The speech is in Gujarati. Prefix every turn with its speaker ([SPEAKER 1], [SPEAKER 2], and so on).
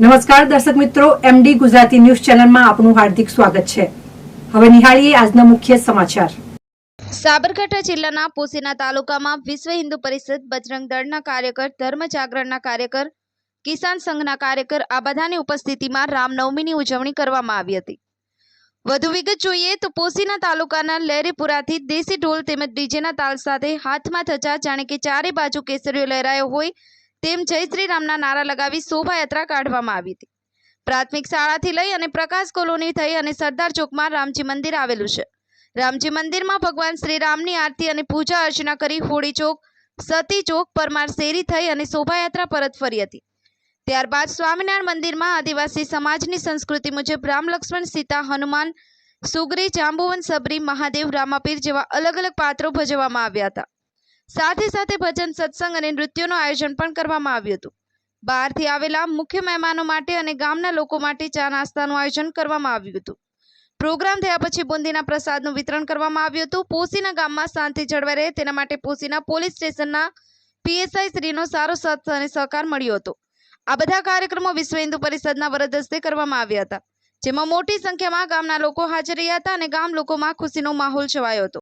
[SPEAKER 1] નમસ્કાર, દર્શક મિત્રો એમડી ગુજરાતી ન્યૂઝ ચેનલમાં આપનું હાર્દિક સ્વાગત છે. હવે નિહાળીએ આજના મુખ્ય સમાચાર.
[SPEAKER 2] સાબરકાંઠા જિલ્લાના પોસીના તાલુકામાં વિશ્વ હિન્દુ પરિષદ બજરંગ દળના કાર્યકર, ધર્મ જાગરણના કાર્યકર, કિસાન સંઘના કાર્યકર, આ બધાની ઉપસ્થિતિમાં રામનવમીની ઉજવણી કરવામાં આવી હતી. વધુ વિગત જોઈએ તો પોસીના તાલુકાના લેરીપુરાથી દેશી ઢોલ તેમજ ડીજેના તાલ સાથે હાથમાં થતા જાણે કે ચારે બાજુ કેસરીઓ લહેરાયો હોય તેમ જય શ્રી રામના નારા લગાવી શોભાયાત્રા કાઢવામાં આવી હતી. પ્રાથમિક શાળાથી લઈ અને પ્રકાશ કોલોની થઈ અને સરદાર ચોકમાં રામજી મંદિર આવેલું છે. રામજી મંદિરમાં ભગવાન શ્રી રામની આરતી અને પૂજા અર્ચના કરી હોળી ચોક, સતી ચોક, પરમાર શેરી થઈ અને શોભાયાત્રા પરત ફરી હતી. ત્યારબાદ સ્વામિનારાયણ મંદિરમાં આદિવાસી સમાજની સંસ્કૃતિ મુજબ રામ લક્ષ્મણ, સીતા, હનુમાન, સુગ્રી, જાંબુવન, સબરી, મહાદેવ, રામાપીર જેવા અલગ અલગ પાત્રો ભજવવામાં આવ્યા હતા. સાથે સાથે ભજન, સત્સંગ અને નૃત્યોનું આયોજન પણ કરવામાં આવ્યું હતું. બહારથી આવેલા મુખ્ય મહેમાનો માટે અને ગામના લોકો માટે ચા નાસ્તાનું આયોજન કરવામાં આવ્યું હતું. પ્રોગ્રામ થયા પછી બુંદીના પ્રસાદનું વિતરણ કરવામાં આવ્યું હતું. પોસીના ગામમાં શાંતિ જળવાઈ રહે તેના માટે પોસીના પોલીસ સ્ટેશનના પીએસઆઈ શ્રીનો સારો સાથ અને સહકાર મળ્યો હતો. આ બધા કાર્યક્રમો વિશ્વ હિન્દુ પરિષદના વરદ હસ્તે કરવામાં આવ્યા હતા, જેમાં મોટી સંખ્યામાં ગામના લોકો હાજર રહ્યા હતા અને ગામ લોકોમાં ખુશીનો માહોલ છવાયો હતો.